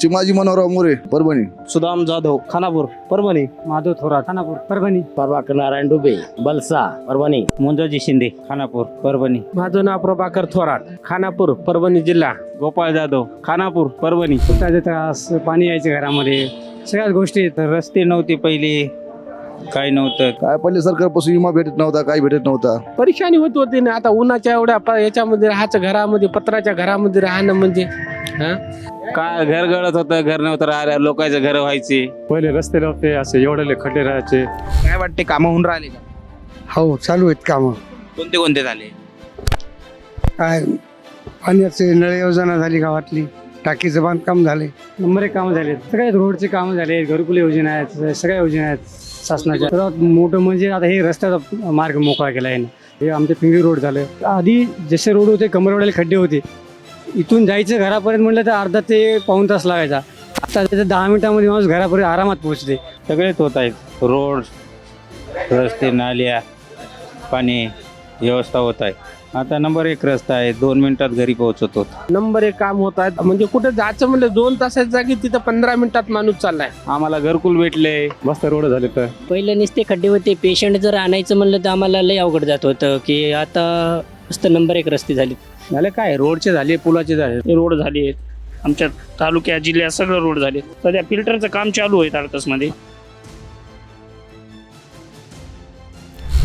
चिमाजी मनोहरराव मोरे परभणी. सुदाम जाधव खानापूर परभणी. माधव थोरात खानापूर परभणी. प्रभाकर नारायण डुबे बलसा परभणी. मुंजाजी शिंदे खानापूर परभणी. माझं प्रभाकर थोरात खानापूर परभणी जिल्हा. गोपाळ जाधव खानापूर परभणी. त्रास पाणी यायचं घरामध्ये. सगळ्याच गोष्टी आहेत. रस्ते नव्हते पहिले. काही नव्हतं. काय पहिले सरकारपासून विमा भेटत नव्हता काही भेटत नव्हता? परेशानी होत होती ना. आता उन्हाच्या एवढ्या प- याच्यामध्ये राहायचं घरामध्ये पत्राच्या घरामध्ये राहणं म्हणजे हा? काय घर गळत होतं घर नव्हतं राहिल्या लोकांचे घर व्हायचे? पहिले रस्ते नव्हते असे एवढे खड्डे राहायचे. काय वाटते कामं होऊन राहिले का? हो चालू आहेत कामं. कोणते कोणते झाले? काय पाण्याचे नळ योजना झाली गावातली टाकीचं बांधकाम झाले. नंबर एक कामं झाले सगळ्याच रोडचे कामं झाले घरकुल योजना आहेत सगळ्या योजना आहेत शासनाच्या. सर्वात मोठं म्हणजे आता हे रस्त्याचा मार्ग मोकळा केला आहे हे आमचे पिंगळी रोड झालं. आधी जसे रोड होते कमरवाड्याला खड्डे होते. इथून जायचं घरापर्यंत म्हटलं तर अर्धा ते पाऊण तास लागायचा. आता त्याच्या दहा मिनिटामध्ये माणूस घरापर्यंत आरामात पोहोचते. सगळेच होत आहेत. रोड रस्ते नाल्या पाणी व्यवस्था होत आहे. आता नंबर एक रस्ता आहे. दोन मिनिटात घरी पोहोचतो. नंबर एक काम होत आहेत म्हणजे कुठे जायचं म्हणजे दोन तासाच्या जागी तिथं पंधरा मिनिटात माणूस चाललाय. आम्हाला घरकुल भेटले. मस्त रोड झाले तर. पहिले नुसते खड्डे होते. पेशंट जर आणायचं म्हणलं तर आम्हाला लय अवघड जात होतं की आता मस्त नंबर एक रस्ते झाले झाले काय? रोडचे झाले पुलाचे झाले. रोड झाले आमच्या तालुक्यात जिल्ह्यात सगळं रोड झाले सध्या फिल्टरचं काम चालू आहे तारकसमध्ये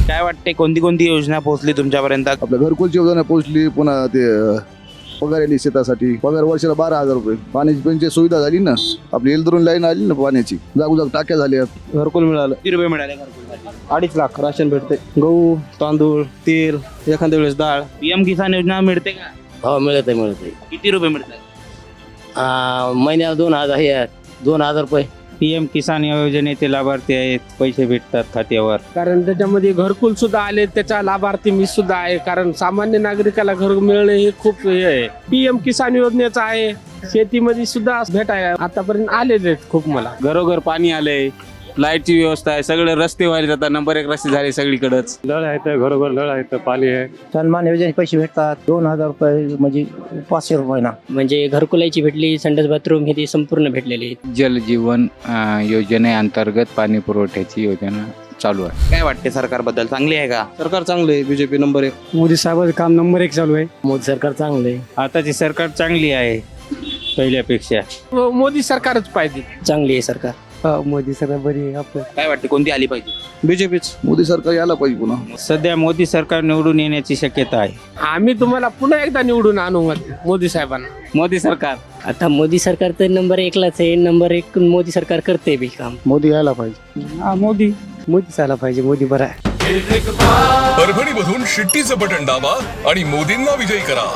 काय वाटते कोणती कोणती योजना पोहोचली तुमच्यापर्यंत? आपल्या घरकुलची योजना पोहोचली पुन्हा ते अं, पगार आली शेतासाठी. पगार वर्षाला बारा हजार रुपये. पाण्याची पण सुविधा झाली ना आपली एलदरून लाईन आली ना पाण्याची. जागोजाग टाक्या झाल्या. घरकुल मिळालं. किती रुपये मिळाले घरकुलसाठी अडीच लाख राशन भेटते. गहू तांदूळ तेल एखाद्या वेळेस डाळ. पीएम किसान योजना मिळते का? हो मिळत आहे मिळत. आहे किती रुपये मिळतात? महिन्याला दोन हजार हे आहेत, दोन हजार रुपये. पी एम किसान योजनेचे लाभार्थी आहेत. पैसे भेटतात खात्यावर. कारण त्याच्यामध्ये घरकुल सुद्धा आले त्याचा लाभार्थी मी सुद्धा आहे. कारण सामान्य नागरिकाला घर मिळणे हे खूप हे आहे. पीएम किसान योजनेचं आहे. शेतीमध्ये सुद्धा भेटाय आतापर्यंत आलेले आहेत खूप मला. घरोघर पाणी आलंय. लाईटची व्यवस्था आहे सगळे रस्ते व्हायला जातात नंबर एक रस्ते झाले सगळीकडेच. नळ आहेत घरोघर नळ आहेत पाणी आहे. सन्मान योजनेचे पैसे भेटतात दोन हजार रुपये म्हणजे पाचशे रुपये ना. म्हणजे घरकुलाची भेटली संडास बाथरूम हे ती संपूर्ण भेटलेली. जल जीवन अ, योजनेअंतर्गत पाणी पुरवठ्याची योजना चालू आहे. काय वाटते सरकारबद्दल? चांगली आहे का? सरकार चांगलं आहे बीजेपी नंबर एक. मोदी साहेबांचं काम नंबर एक चालू आहे. मोदी सरकार चांगलं आहे. आताची सरकार चांगली आहे पहिल्यापेक्षा. हो, मोदी सरकारच पाहिजे. चांगली आहे सरकार. मोदी सरकार बरी आहे आपलं. काय वाटते कोणती आली पाहिजे? बीजेपीच. मोदी सरकार यायला पाहिजे पुन्हा. सध्या मोदी सरकार निवडून येण्याची शक्यता आहे. आम्ही तुम्हाला पुन्हा एकदा निवडून आणू मोदी साहेबांना. मोदी सरकार. आता मोदी सरकार तर नंबर एकलाच आहे नंबर एक मोदी सरकार करते बी काम. मोदी यायला पाहिजे. हा मोदी. मोदीच आला पाहिजे मोदी बरा आहे. परभणीमधून शिट्टीचं बटन दाबा आणि मोदींना विजयी करा.